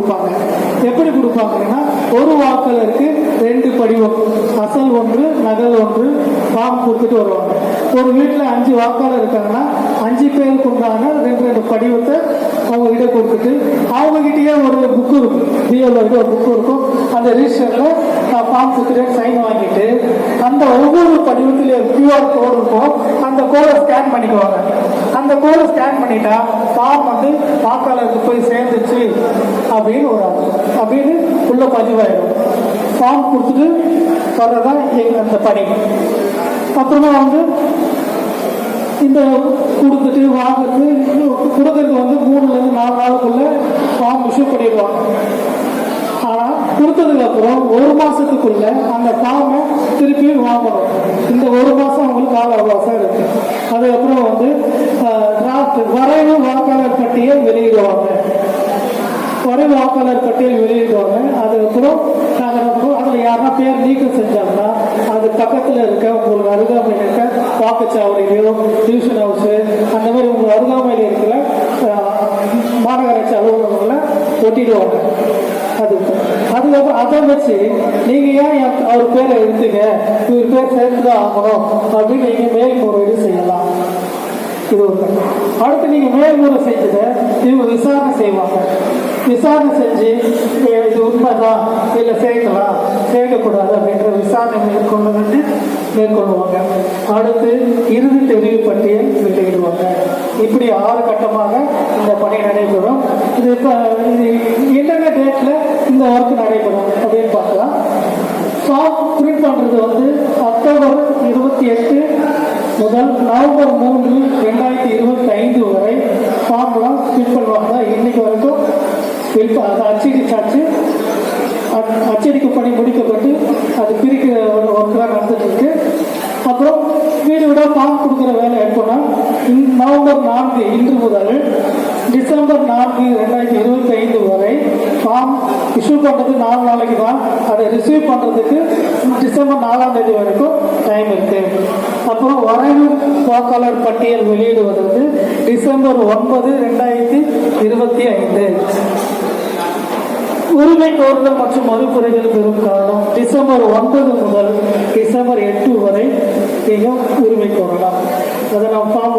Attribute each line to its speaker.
Speaker 1: கொடுப்பாங்க. எப்படி கொடுப்பாங்கன்னா ஒரு வாக்காளருக்கு ரெண்டு படிவம் அசல் ஒன்று நகல் ஒன்று ஃபார்ம் கொடுத்துட்டு வருவாங்க. ஒரு வீட்டில் அஞ்சு வாக்காளர் இருக்காங்கன்னா அஞ்சு பேருக்கு உண்டான ரெண்டு ரெண்டு படிவத்தை அவங்ககிட்ட கொடுத்துட்டு அவங்ககிட்டயே ஒரு புக்கு இருக்கும். பிஎல்ஓட ஒரு புக்கு இருக்கும். அந்த ரிஜிஸ்டரில் ஃபார்ம் கொடுத்துட்டு சைன் வாங்கிட்டு அந்த ஒவ்வொரு படிவத்திலேயும் கியூஆர் கோடு இருக்கும். அந்த கோடை ஸ்கேன் பண்ணிக்குவாங்க. அந்த கோடை ஸ்கேன் பண்ணிட்டா ஃபார்ம் வந்து வாக்காளருக்கு போய் சேர்ந்துச்சு அப்படின்னு ஒரு அப்படின்னு உள்ள பதிவாயிடும். ஃபார்ம் கொடுத்துட்டு வர்றதான் எங்கள் அந்த பணி அப்புறமா வந்து இந்த கொடுத்துட்டு வாங்குறது கொடுக்கறது வந்து மூணுல இருந்து நாலு நாளுக்குள்ள ஃபார்ம் இஷ்யூ பண்ணிடுவாங்க. ஆனா கொடுத்ததுக்கு அப்புறம் ஒரு மாசத்துக்குள்ள அந்த ஃபார்மை திருப்பி வாங்கணும். இந்த ஒரு மாசம் அவங்களுக்கு கால அவகாசம் இருக்கு. அதுக்கப்புறம் வந்து டிராஃப்ட் வரைவு வாக்காளர் பட்டியல் வெளியிடுவாங்க. வரைவு வாக்காளர் பட்டியல் வெளியிடுவாங்க. அதுக்கப்புறம் நாங்கள் அப்புறம் அதில் யாருன்னா பேர் நீக்கம் செஞ்சாங்கன்னா அது பக்கத்தில் இருக்க உங்களுக்கு அருகாமையில் இருக்க வாக்குச்சாவடியிலையோ டியூஷன் ஹவுஸு அந்த மாதிரி உங்கள் அருகாமையில் இருக்கிற மாநகராட்சி அலுவலகங்களில் ஒட்டிடுவாங்க. அது அதுக்கப்புறம் அதை வச்சு நீங்க ஏன் அவர் பேரை எடுத்துங்க இவர் பேர் சேர்த்துதான் ஆகணும். அப்படின்னு நீங்க மேல்முறையீடு செய்யலாம். இது ஒரு அடுத்து நீங்க மேல்முறை செஞ்சதை இவங்க விசாரணை செய்வாங்க. விசாரணை செஞ்சு இது உண்மைதான்? இல்ல சேர்க்கலாம் சேர்க்கக்கூடாது? அப்படின்ற விசாரணை மேற்கொண்டு வந்து மேற்கொள்வாங்க. அடுத்து இறுதி தெரிவு பட்டியல் வெளியிடுவாங்க. இப்படி ஆறு கட்டமாக இந்த பணி நடைபெறும். இது இப்போ இது என்னென்ன டேட்ல இந்த ஒர்க் நடைபெறும் அப்படின்னு பார்க்கலாம் ஃபார்ம் பிரிண்ட் பண்றது வந்து அக்டோபர் இருபத்தி எட்டு முதல் நவம்பர் மூன்று ரெண்டாயிரத்தி இருபத்தி ஐந்து வரை ஃபார்ம்லாம் ஃபில் பண்ணுவாங்க. இன்னைக்கு வரைக்கும் ஃபில் அதை அச்சடிச்சாச்சு. அச்சடிக்கும் பணி முடிக்கப்பட்டு அது பிரிக்கிற ஒர்க்கெலாம் நடந்துட்டு அப்புறம் வீடு விட ஃபார்ம் கொடுக்குற வேலை எப்போனா நவம்பர் நான்கு இன்று முதல் டிசம்பர் நான்கு ரெண்டாயிரத்தி இருபத்தி ஐந்து வரை ஃபார்ம் இஷ்யூ பண்ணுறது நாலு ரிசீவ் பண்ணுறதுக்கு டிசம்பர் நாலாம் தேதி வரைக்கும் டைம் இருக்கு. அப்புறம் வரைவு வாக்காளர் பட்டியல் வெளியிடுவது டிசம்பர் ஒன்பது ரெண்டாயிரத்தி இருபத்தி ஐந்து. உரிமை கோருதல் மற்றும் மறுப்புரைகள் பெறும் காலம் டிசம்பர் ஒன்பது முதல் டிசம்பர் எட்டு வரை நீங்கள் உரிமை கோரலாம். அதை நாம் ஃபார்ம்